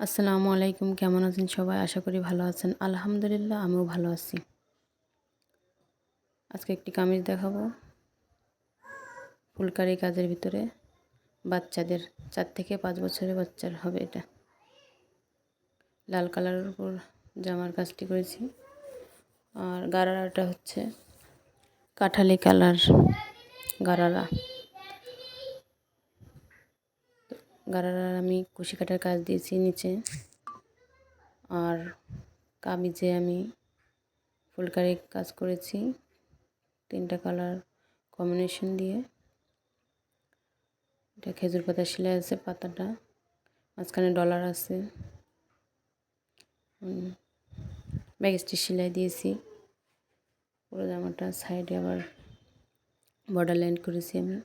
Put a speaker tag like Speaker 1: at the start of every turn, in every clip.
Speaker 1: আসসালামু আলাইকুম, কেমন আছেন সবাই? আশা করি ভালো আছেন। আলহামদুলিল্লাহ, আমিও ভালো আছি। আজকে একটি কামিজ দেখাবো। ফুলকারি কাজের ভিতরে বাচ্চাদের, চার থেকে পাঁচ বছরের বাচ্চার হবে এটা। লাল কালারের উপর জামার কাজটি করেছি। আর গারারাটা হচ্ছে কাঠালি কালার গারারা। গারারার আমি কুশি কাটার কাজ দিয়েছি নিচে। আর কামিজে আমি ফুলকারি কাজ করেছি, তিনটা কালার কম্বিনেশন দিয়ে। এটা খেজুর পাতা সেলাই আছে, পাতাটা। মাঝখানে ডলার আছে। ব্যাগেজটি সেলাই দিয়েছি। পুরো জামাটা সাইডে আবার বর্ডার লাইন করেছি আমি।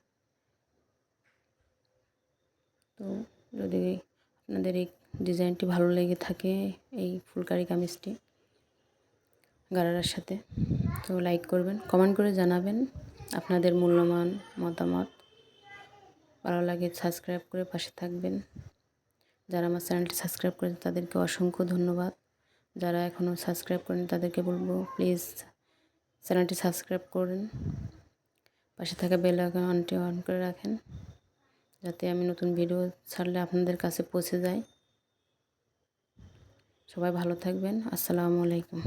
Speaker 1: তো যদি আপনাদের এই ডিজাইনটি ভালো লেগে থাকে, এই ফুলকারি কামিজটি গারার সাথে, তো লাইক করবেন, কমেন্ট করে জানাবেন আপনাদের মূল্যমান মতামত। ভালো লাগে সাবস্ক্রাইব করে পাশে থাকবেন। যারা আমার চ্যানেলটি সাবস্ক্রাইব করেন তাদেরকে অসংখ্য ধন্যবাদ। যারা এখনও সাবস্ক্রাইব করেন তাদেরকে বলব, প্লিজ চ্যানেলটি সাবস্ক্রাইব করেন। পাশে থাকা বেল আইকনটি অন করে রাখেন। যাতে আমি নতুন ভিডিও ছাড়লে আপনাদের কাছে পৌঁছে যায়। সবাই ভালো থাকবেন। আসসালামু আলাইকুম।